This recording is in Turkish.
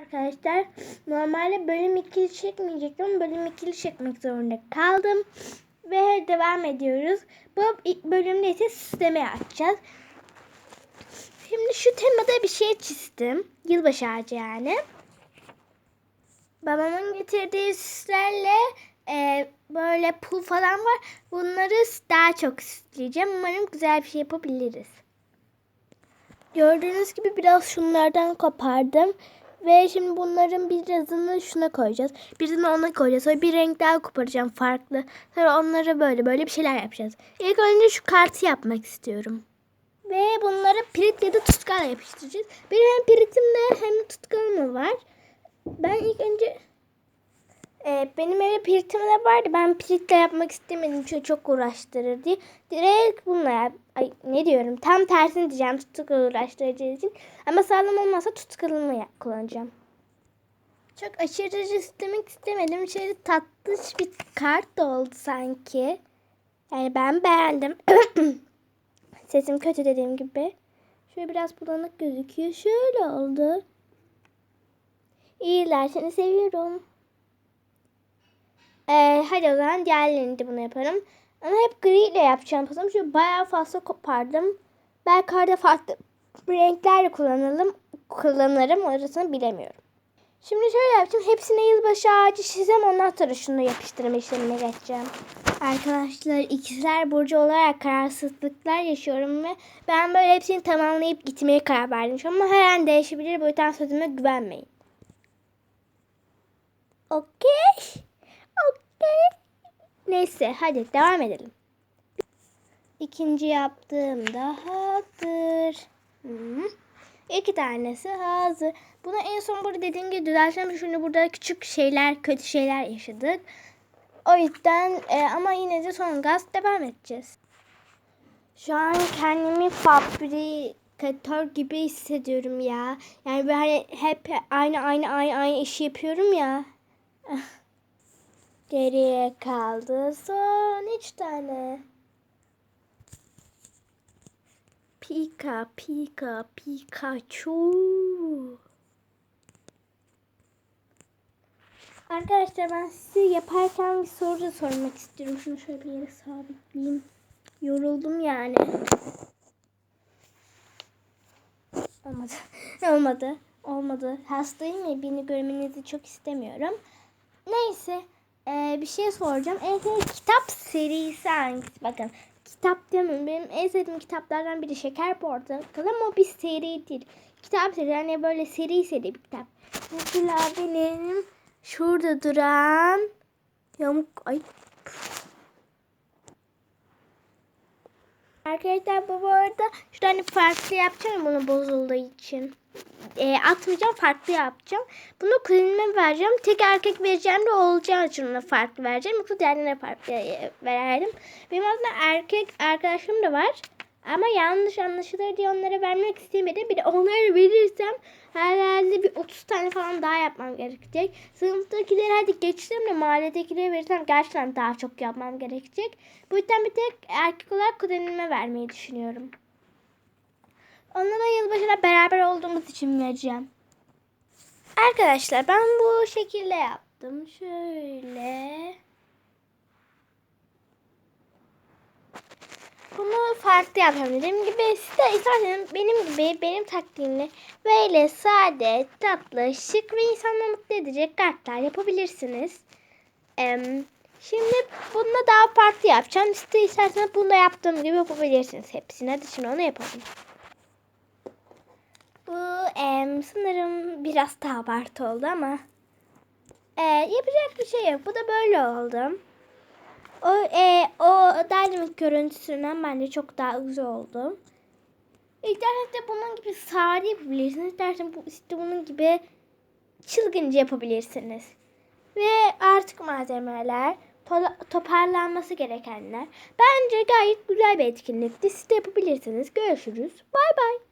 Arkadaşlar normalde bölüm 2'yi çekmeyecektim bölüm 2'yi çekmek zorunda kaldım. Ve devam ediyoruz. Bu bölümde ise süslemeyi açacağız. Şimdi şu temada bir şey çizdim. Yılbaşı ağacı yani. Babamın getirdiği süslerle e, böyle pul falan var. Bunları daha çok süsleyeceğim. Umarım güzel bir şey yapabiliriz. Gördüğünüz gibi biraz şunlardan kopardım. Ve şimdi bunların birazını şuna koyacağız. Birini ona koyacağız. Sonra bir renk daha koparacağım farklı. Sonra onlara böyle böyle bir şeyler yapacağız. İlk önce şu kartı yapmak istiyorum. Ve bunları pirit ya da tutkal yapıştıracağız. Benim hem piritimle hem tutkalım var. Ben ilk önce e, benim evde piritim de vardı. Ben piritle yapmak istemedim çünkü çok uğraştırır diye. Direkt bununla yap. Ay ne diyorum? Tam tersini diyeceğim tutkal uğraştıracağı için. Ama sağlam olmazsa tutkalımı kullanacağım. Çok aşırı istemek istemedim. Şöyle tatlış bir kart da oldu sanki. Yani ben beğendim. Sesim kötü dediğim gibi. Şöyle biraz bulanık gözüküyor. Şöyle oldu. İyiler seni seviyorum. Ee, hadi o zaman diğerlerini de bunu yaparım. Ama hep gri ile yapacağım pasım. Çünkü bayağı fazla kopardım. Belki arada farklı renkler kullanalım, kullanırım. Orasını bilemiyorum. Şimdi şöyle yapacağım. Hepsine yılbaşı ağacı çizeceğim. Ondan sonra şunu yapıştırma işlemine geçeceğim. Arkadaşlar ikizler burcu olarak kararsızlıklar yaşıyorum ve ben böyle hepsini tamamlayıp gitmeye karar verdim. Ama her an değişebilir. Bu yüzden sözüme güvenmeyin. Okey. Neyse hadi devam edelim. İkinci yaptığımda hazır. Hı. İki tanesi hazır. Bunu en son burada dediğim gibi düzelteceğim. Şimdi burada küçük şeyler, kötü şeyler yaşadık. O yüzden e, ama yine de son gaz devam edeceğiz. Şu an kendimi fabrikatör gibi hissediyorum ya. Yani böyle hep aynı aynı aynı aynı işi yapıyorum ya. Geriye kaldı son üç tane. Pika Pika Pikachu. Arkadaşlar ben size yaparken bir soru da sormak istiyorum. Şunu şöyle bir yere sabitleyeyim. Yoruldum yani. Olmadı. Olmadı. Olmadı. Hastayım ya beni görmenizi çok istemiyorum. Neyse. Ee, bir şey soracağım. En sevdiğin kitap serisi hangisi? Bakın. Kitap demiyorum. Benim en sevdiğim kitaplardan biri Şeker Portakal ama bir seri değil. Kitap seri. Yani böyle seri seri bir kitap. Mesela benim şurada duran yamuk ay Arkadaşlar bu arada şu hani farklı yapacağım bunu bozulduğu için. E, atmayacağım farklı yapacağım. Bunu kuzenime vereceğim. Tek erkek vereceğim de olacağı için farklı vereceğim. Yoksa diğerlerine farklı e, verirdim. Benim aslında erkek arkadaşım da var. Ama yanlış anlaşılır diye onlara vermek istemedim. Bir de onları verirsem herhalde bir 30 tane falan daha yapmam gerekecek. Sınıftakileri hadi geçtim de mahalledekileri verirsem gerçekten daha çok yapmam gerekecek. Bu yüzden bir tek erkek olarak kuzenime vermeyi düşünüyorum. Onunla yılbaşına beraber olduğumuz için vereceğim. Arkadaşlar ben bu şekilde yaptım. Şöyle. Bunu farklı yapıyorum. Dediğim gibi siz de isterseniz benim gibi benim taktiğimle böyle sade, tatlı, şık ve insanları mutlu edecek kartlar yapabilirsiniz. Şimdi bununla daha farklı yapacağım. Siz de isterseniz bunu da yaptığım gibi yapabilirsiniz hepsini. Hadi şimdi onu yapalım. Bu em, sanırım biraz daha abartı oldu ama e, yapacak bir şey yok. Bu da böyle oldu. O e, o dynamic görüntüsünden bence çok daha güzel oldu. İnternette bunun gibi sade yapabilirsiniz. Dersen bu işte bunun gibi çılgınca yapabilirsiniz. Ve artık malzemeler, to- toparlanması gerekenler. Bence gayet güzel bir etkinlikti. Siz de yapabilirsiniz. Görüşürüz. Bay bay.